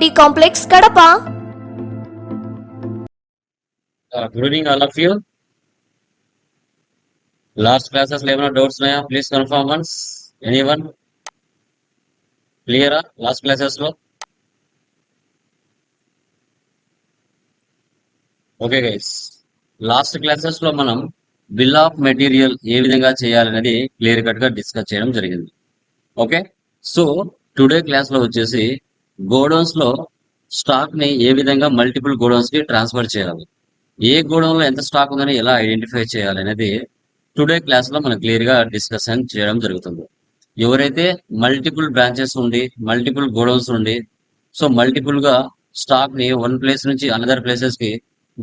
Reddy complex Kadapa good evening all of you last classes లో ఏమైనా doubts ఉన్నాయా please confirm once any one క్లియరా last classes లో okay guys last classes లో మనం bill of material ఏ విధంగా చేయాలనేది క్లియర్ కట్ గా డిస్కస్ చేయడం జరిగింది ఓకే సో టుడే క్లాస్ లో వచ్చేసి గోడౌన్స్ లో స్టాక్ ని ఏ విధంగా మల్టిపుల్ గోడౌన్స్ కి ట్రాన్స్ఫర్ చేయాలి ఏ గోడౌన్ లో ఎంత స్టాక్ ఉందని ఎలా ఐడెంటిఫై చేయాలి అనేది టుడే క్లాస్ లో మనం క్లియర్ గా డిస్కషన్ చేయడం జరుగుతుంది ఎవరైతే మల్టిపుల్ బ్రాంచెస్ ఉండి మల్టిపుల్ గోడౌన్స్ ఉండి సో మల్టిపుల్ గా స్టాక్ ని వన్ ప్లేస్ నుంచి అనదర్ ప్లేసెస్ కి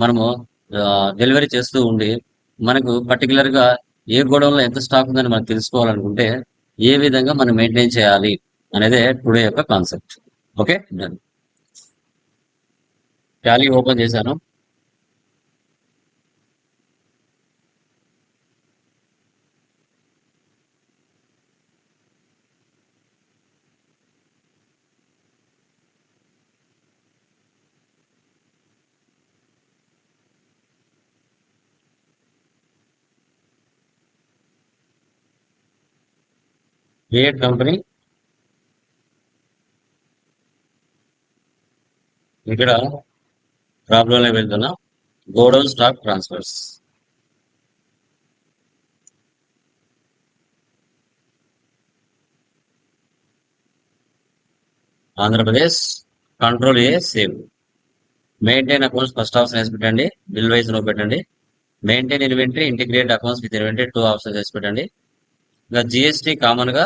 మనము డెలివరీ చేస్తూ ఉండి మనకు పర్టికులర్ గా ఏ గోడౌన్ లో ఎంత స్టాక్ ఉందని మనం తెలుసుకోవాలనుకుంటే ఏ విధంగా మనం మెయింటైన్ చేయాలి అనేది టుడే యొక్క concept okay done Tally open చేశాను క్రియేట్ కంపెనీ ఇక్కడ ప్రాబ్లంలో వెళ్తున్నా godown stock transfers Andhra Pradesh control A save maintain accounts first option వేసి పెట్టండి బిల్ వైజ్ నో పెట్టండి maintain inventory integrate accounts with inventory two options వేసి పెట్టండి ఇంకా జిఎస్టీ కామన్గా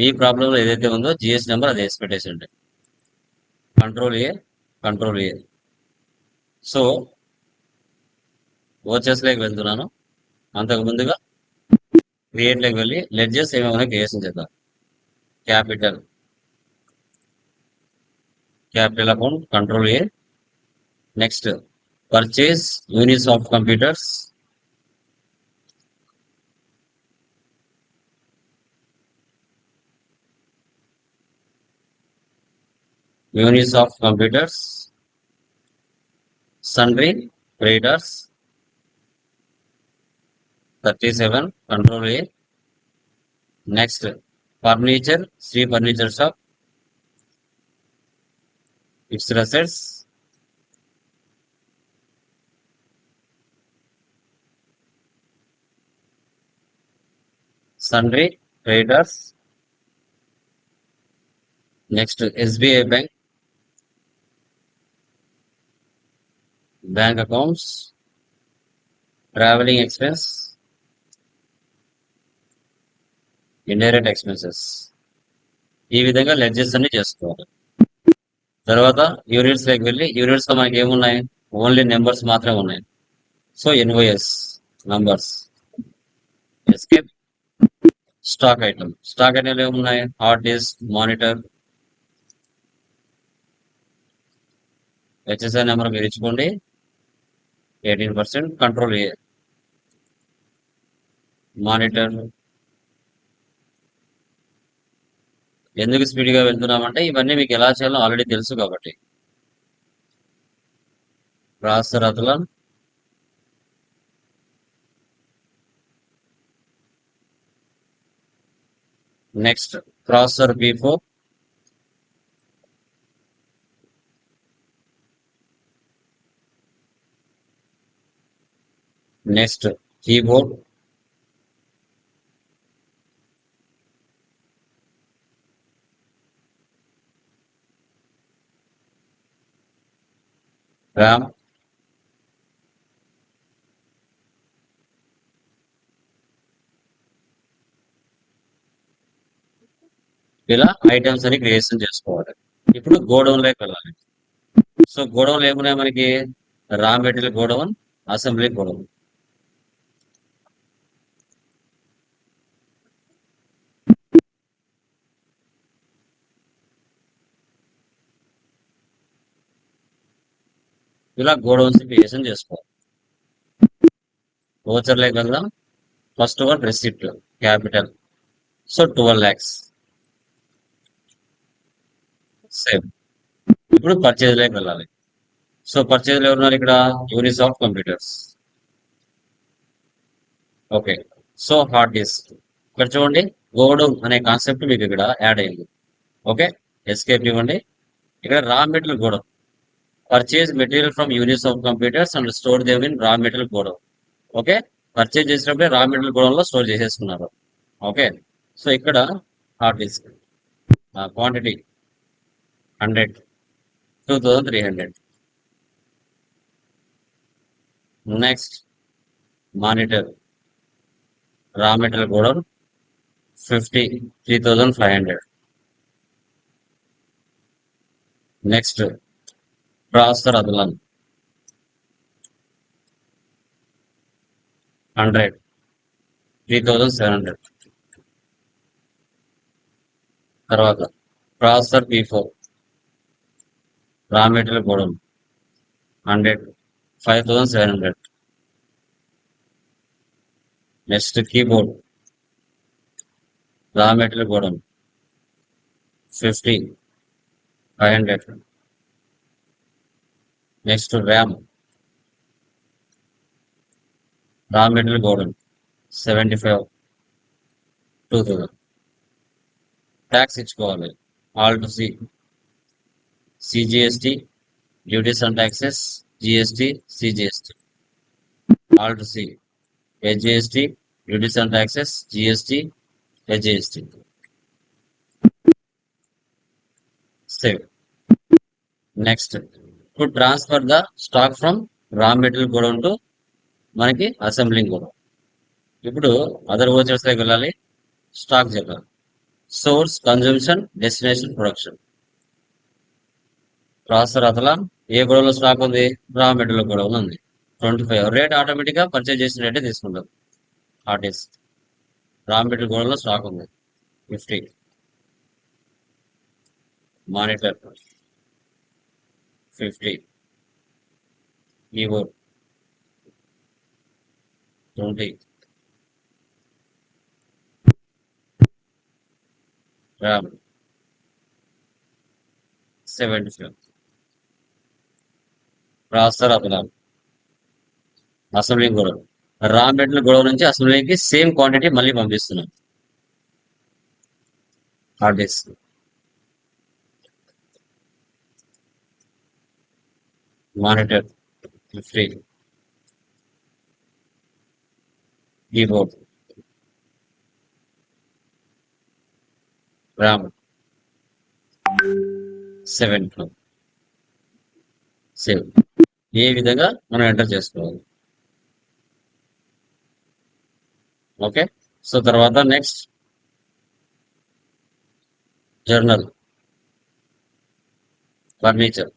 మీ ప్రాబ్లంలో ఏదైతే ఉందో జిఎస్టీ నెంబర్ అది వేసి పెట్టేసి కంట్రోల్ ఏ కంట్రోల్ చేయదు సో లేక వెళ్తున్నాను అంతకు ముందుగా క్రియేట్ క్రియేట్లోకి వెళ్ళి లెడ్జెస్ ఏమైనా క్రియేషన్ చేద్దాం capital capital account control A next purchase units of computers units of computers sundry creditors thirty seven control A next furniture Shri furniture shop it's assets sundry creditors next SBI bank bank accounts travelling expense indirect expenses ఈ విధంగా ledgers అన్ని చేసుకోవాలి తర్వాత units లెక్క వెళ్ళి units లో మనకి ఏమున్నాయి ఓన్లీ నెంబర్స్ మాత్రమే ఉన్నాయి so NYS numbers escape stock item stock item ఏమున్నాయి hard disk monitor HSN number మీరు ఇచ్చుకోండి ఎయిటీన్ పర్సెంట్ కంట్రోల్ మానిటర్ ఎందుకు స్పీడ్గా వెళ్తున్నామంటే ఇవన్నీ మీకు ఎలా చేయాలో ఆల్రెడీ తెలుసు కాబట్టి ప్రాసెసర్ అతల next processor B four next keyboard RAM ఇలా ఐటమ్స్ అని క్రియేషన్ చేసుకోవాలి ఇప్పుడు గోడౌన్ లోకి వెళ్ళాలి సో గోడౌన్ లేకుండా మనకి raw material godown assembly godown ఇలా గోడౌన్స్ క్రియేషన్ చేసుకోవాలి ఓచర్లోకి వెళ్దాం first one receipt capital so twelve lakhs same ఇప్పుడు పర్చేజ్ లోకి వెళ్ళాలి సో పర్చేజ్ లో ఉన్నారు ఇక్కడ units of computers okay so hard disk ఇక్కడ చూడండి గోడౌన్ అనే కాన్సెప్ట్ మీకు ఇక్కడ యాడ్ అయింది ఓకే ఎస్కేప్ ఇవ్వండి ఇక్కడ raw material godown purchase material from units of computers and store Dev in raw material godown okay purchase చేసినప్పుడే రా మెటీరియల్ గోడంలో స్టోర్ చేసేసుకున్నారు ఓకే సో ఇక్కడ hard disk quantity hundred two thousand three hundred next monitor raw material godown fifty three thousand five hundred next రాస్తారు అదలా hundred three thousand seven hundred తర్వాత processor P four raw material godown hundred five thousand seven hundred next keyboard raw material godown fifty five hundred next RAM raw material godown seventy five two thousand tax ఇచ్చుకోవాలి all to C CGST duties and taxes GST CGST all to C SGST duties and taxes GST SGST save next to transfer the stock from raw material godown to మనకి assembling godown ఇప్పుడు other vouchers దగ్గర వెళ్ళాలి stock చెప్పాలి source consumption destination production processor అతల ఏ గొడవలో stock ఉంది raw material godown ఉంది twenty five rate గా పర్చేజ్ చేసిన రేట్ తీసుకుంటారు ఆర్టీస్ రా మెటీరియల్ గొడవలో స్టాక్ ఉంది ఫిఫ్టీ మానిటర్ ఫిఫ్టీ ఈవోర్ ట్వంటీ రామ్ 75 ఫైవ్ రాస్తారు అసెంబ్లీ గొడవ రామ్ పెట్టిన గొడవ నుంచి అసెంబ్లీకి సేమ్ క్వాంటిటీ మళ్ళీ పంపిస్తున్నాం ఆర్డేస్తుంది monitored and free. Keyboard. RAM. 7 save ఏ విధంగా మనం ఎంటర్ చేసుకోవాలి ఓకే సో తర్వాత next journal furniture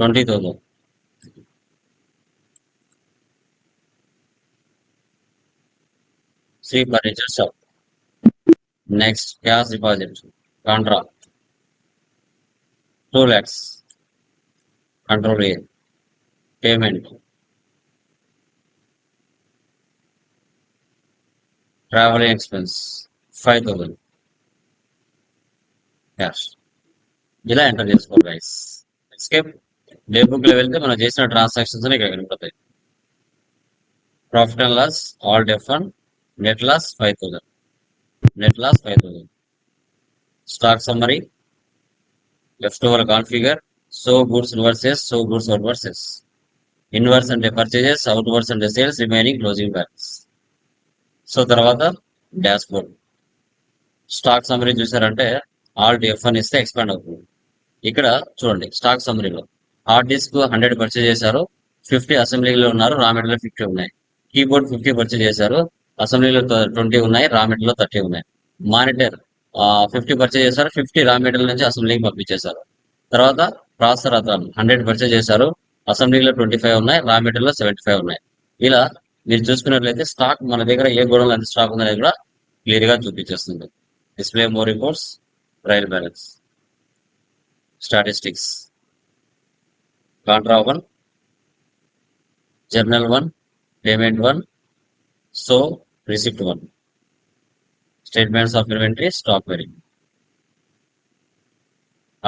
twenty thousand see my results of next cash deposit contra 2 lakhs control a payment traveling expense 5000 cash ఇలా enter చేసుకోవాలి guys escape day book లో వెళ్తే మనం చేసిన ట్రాన్సాక్షన్స్ ఇక్కడ కనపడతాయి profit and loss all different net loss five thousand net loss five thousand stock summary left over configure so goods inwards so goods outwards inwards అంటే purchases outwards అంటే sales remaining closing balance so తర్వాత dashboard stock summary చూసారంటే all డిఎఫ్ఎన్ ఇస్తే expand అవుతుంది ఇక్కడ చూడండి stock సమ్మరీలో హార్డ్ డిస్క్ హండ్రెడ్ పర్చేజ్ చేశారు ఫిఫ్టీ అసెంబ్లీలో ఉన్నారు రా మెటీరియల్ ఫిఫ్టీ ఉన్నాయి కీబోర్డ్ ఫిఫ్టీ పర్చేజ్ చేశారు అసెంబ్లీలో ట్వంటీ ఉన్నాయి రా మెటీరియల్ థర్టీ ఉన్నాయి మానిటర్ ఫిఫ్టీ పర్చేజ్ చేశారు ఫిఫ్టీ రా మెటీరియల్ నుంచి అసెంబ్లీకి పంపించేశారు తర్వాత ప్రాసెసర్ అతను హండ్రెడ్ పర్చేజ్ చేశారు అసెంబ్లీలో ట్వంటీ ఫైవ్ ఉన్నాయి రా మెటీరియల్లో సెవెంటీ ఫైవ్ ఉన్నాయి ఇలా మీరు చూసుకున్నట్లయితే స్టాక్ మన దగ్గర ఏ గోడంలో ఎంత స్టాక్ ఉందనేది కూడా క్లియర్ గా చూపించేస్తుంది డిస్ప్లే మోరింగ్ course trial balance statistics contra one journal one payment one so receipt one statements of inventory stock వెరింగ్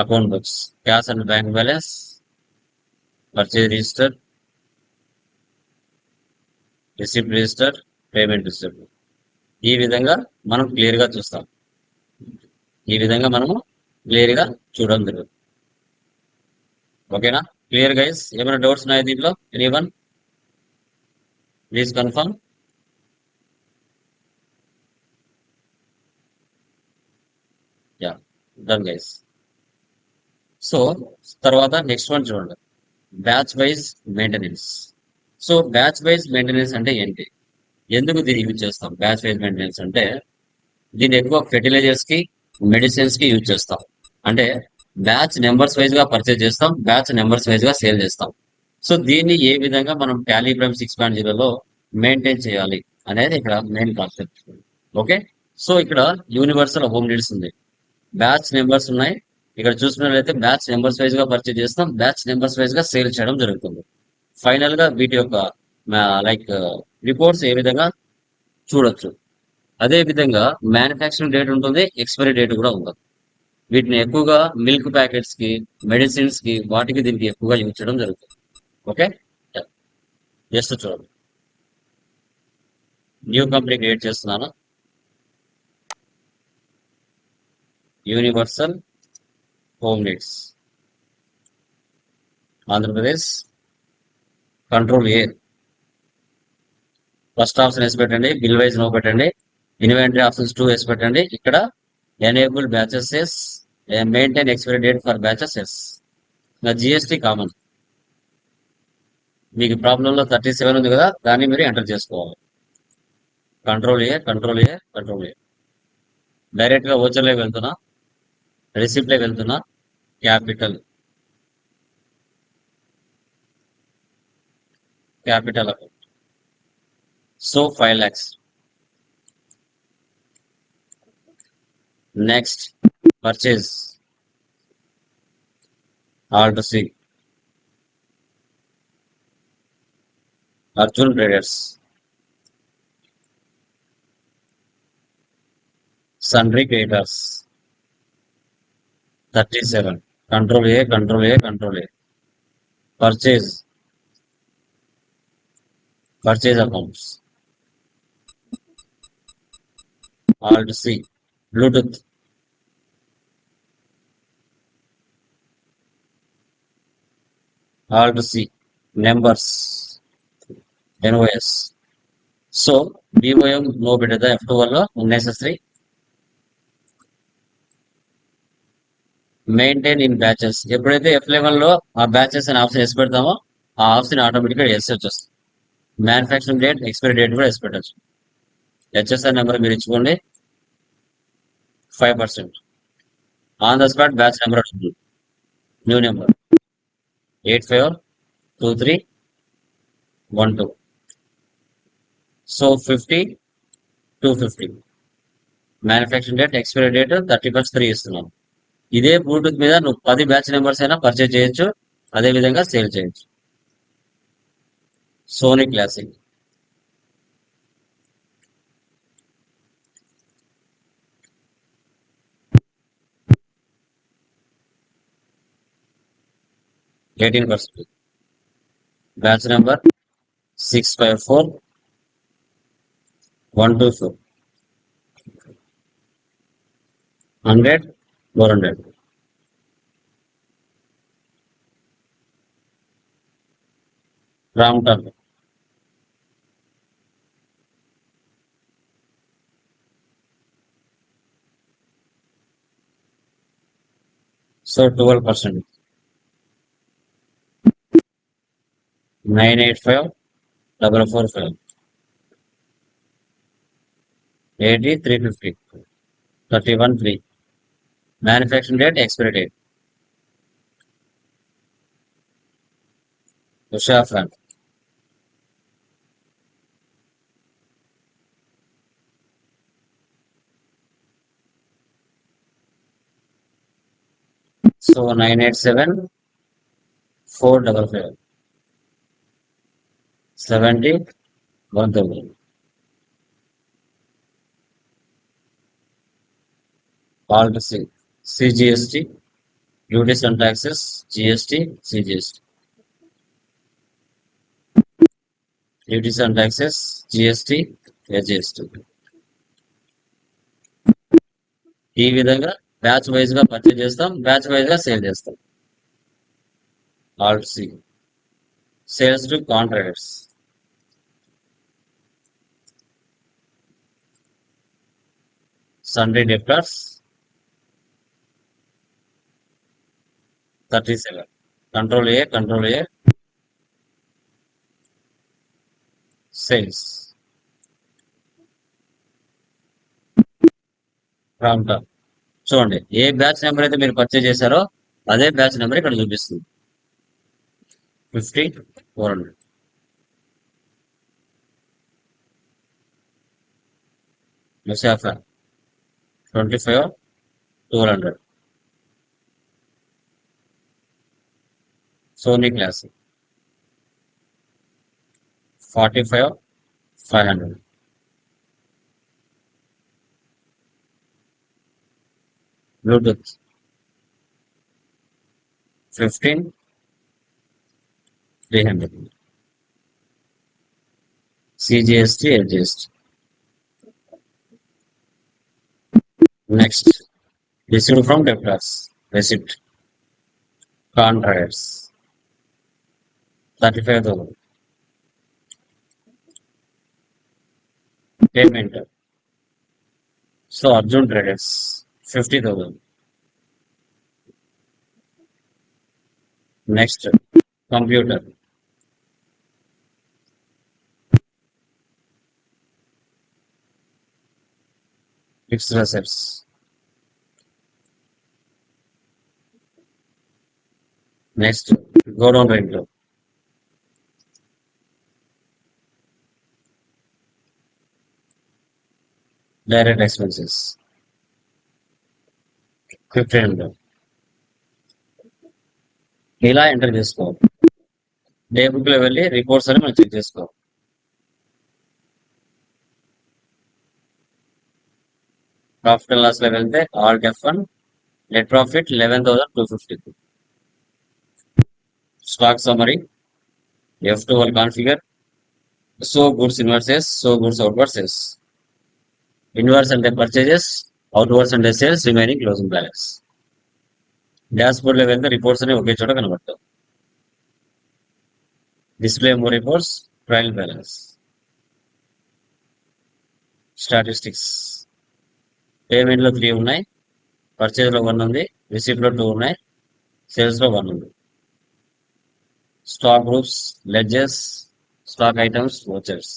account books cash and bank balance purchase register receipt register payment receipt ఈ విధంగా మనం క్లియర్గా చూస్తాం ఈ విధంగా మనము క్లియర్గా చూడడం జరుగుతుంది ఓకేనా క్లియర్ గైస్ ఏమైనా డౌట్స్ ఉన్నాయి దీంట్లో any one please confirm yeah done guys so తర్వాత నెక్స్ట్ వన్ చూడండి batch wise maintenance so batch wise maintenance అంటే ఏంటి ఎందుకు దీన్ని యూజ్ చేస్తాం బ్యాచ్ వైజ్ మెయింటెనెన్స్ అంటే దీన్ని ఎక్కువ ఫెర్టిలైజర్స్ కి మెడిసిన్స్ కి యూజ్ చేస్తాం అంటే బ్యాచ్ నెంబర్స్ వైజ్ గా పర్చేజ్ చేస్తాం బ్యాచ్ నెంబర్స్ వైజ్ గా సేల్ చేస్తాం సో దీన్ని ఏ విధంగా మనం టాలీ ప్రైమ్ సిక్స్ పాయింట్ జీరోలో మెయింటైన్ చేయాలి అనేది ఇక్కడ మెయిన్ కాన్సెప్ట్ ఓకే సో ఇక్కడ యూనివర్సల్ హోమ్ నీడ్స్ ఉంది బ్యాచ్ నెంబర్స్ ఉన్నాయి ఇక్కడ చూసినట్లయితే బ్యాచ్ నెంబర్స్ వైజ్ గా పర్చేజ్ చేస్తాం బ్యాచ్ నెంబర్స్ వైజ్ గా సేల్ చేయడం జరుగుతుంది ఫైనల్ గా వీటి యొక్క లైక్ రిపోర్ట్స్ ఏ విధంగా చూడొచ్చు అదే విధంగా మ్యానుఫ్యాక్చరింగ్ డేట్ ఉంటుంది ఎక్స్పైరీ డేట్ కూడా ఉంటుంది వీటిని ఎక్కువగా మిల్క్ ప్యాకెట్స్ కి మెడిసిన్స్ కి వాటికి దీనికి ఎక్కువగా యూజ్ చేయడం జరుగుతుంది ఓకే జస్ట్ చూడండి న్యూ కంపెనీ క్రియేట్ చేస్తున్నాను universal home needs Andhra Pradesh control A first option వేసి పెట్టండి బిల్ వైజ్ నో పెట్టండి ఇన్వెంటరీ ఆప్షన్స్ టూ వేసి పెట్టండి ఇక్కడ enable batches maintain expiry date for batches yes నా జిఎస్టీ కామన్ మీకు ప్రాబ్లంలో థర్టీ సెవెన్ ఉంది కదా దాన్ని మీరు ఎంటర్ చేసుకోవాలి control A control A control A డైరెక్ట్గా ఓచర్లే వెళ్తున్నా రెసిప్ట్లే వెళ్తున్నా capital capital account so five lakhs next purchase order C Arjun traders sundry creditors thirty seven control A control A control A purchase purchase accounts alt C bluetooth all to C numbers NOS so DOM no బిడ్డదా F twelve necessary maintain in batches ఎప్పుడైతే F eleven లో ఆ batches అని option వేసి పెడతామో ఆ option automatic గా yes వచ్చేస్తుంది manufacturing date expiry date కూడా వేసి పెట్టచ్చు హెచ్ఎస్ఆర్ నెంబర్ మీరు ఇచ్చుకోండి five percent on the spot batch number new number eight five two three one two so fifty two fifty manufacturing date expiry date thirty first three ఇస్తున్నాం ఇదే bluetooth మీద నువ్వు పది బ్యాచ్ నెంబర్స్ అయినా purchase చేయొచ్చు అదేవిధంగా సేల్ చేయొచ్చు Sony classic 18%. Batch number 654124. 100 400. Round up. So 12%. Nine eight five double four five eighty three fifty thirty one three manufacturing date expiry date Usha Frank so nine eight seven four double five seventy one thousand part C CGST duties and taxes GST CGST duties and taxes GST SGST ఈ విధంగా batch wise గా purchase చేస్తాం batch wise గా sale చేస్తాం alt C sales to contractors Sunday day plus 37. Control A, control A. Sales Round up. చూడండి ఏ batch number అయితే మీరు పర్చేజ్ చేశారో అదే బ్యాచ్ నెంబర్ ఇక్కడ చూపిస్తుంది fifty four hundred ముసాఫర్ twenty five twelve hundred Sony classic forty five five hundred bluetooth fifteen three hundred CGST SGST next received from debtors receipt contracts thirty five thousand payment so Arjun traders fifty thousand next computer fixed assets next godown rent direct expenses quick rent ఇలా enter చేసుకోవాలి day book లో వెళ్ళి reports అని మనం check చేసుకోవాలి profit and loss లో వెళ్తే alt F one net profit eleven thousand two fifty two stock summary F twelve configure so goods inwards so goods outwards inwards అంటే పర్చేజెస్ అవుట్ అంటే sales remaining closing balance dashboard లో వెళ్తే reports అనేవి ఒకే చోట కనబడతాం display more reports trial balance statistics పేమెంట్లో three ఉన్నాయి లో one ఉంది లో టూ ఉన్నాయి సేల్స్లో వన్ ఉంది stock groups ledgers stock items vouchers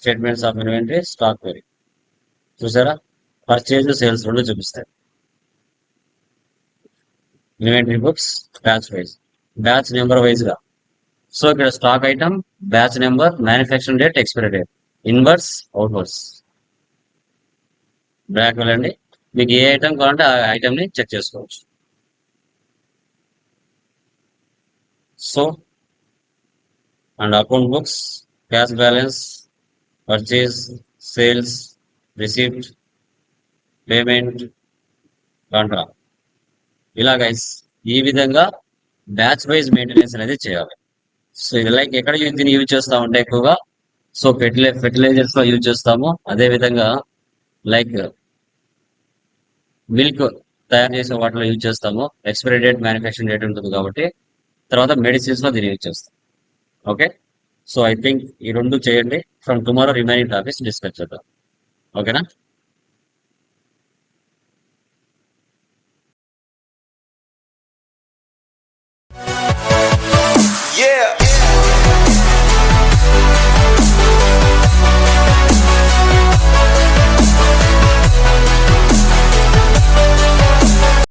statements of inventory stock query చూసారా పర్చేజ్ సేల్స్ రెండు చూపిస్తాయి inventory books batch wise batch number వైజ్గా సో ఇక్కడ stock item batch number manufacturing date expiry date inwards outwards back వెళ్ళండి మీకు ఏ item కావాలంటే ఆ ఐటమ్ని చెక్ చేసుకోవచ్చు so and account books cash balance purchase sales receipt payment contra ఇలా గైస్ ఈ విధంగా బ్యాచ్ వైజ్ మెయింటెనెన్స్ అనేది చేయాలి సో ఇది లైక్ ఎక్కడ దీన్ని యూజ్ చేస్తామంటే ఎక్కువగా సో ఫెర్టిలైజర్స్ లో యూజ్ చేస్తాము అదే విధంగా లైక్ మిల్క్ తయారు చేసే వాటిలో యూజ్ చేస్తాము ఎక్స్పైరీ డేట్ మ్యానుఫ్యాక్చరింగ్ డేట్ ఉంటుంది కాబట్టి తర్వాత మెడిసిన్స్ లో దీన్ని యూజ్ చేస్తాం ఓకే సో ఐ థింక్ ఈ రెండు చేయండి from tomorrow remaining topics discuss చేద్దాం ఓకేనా Yeah!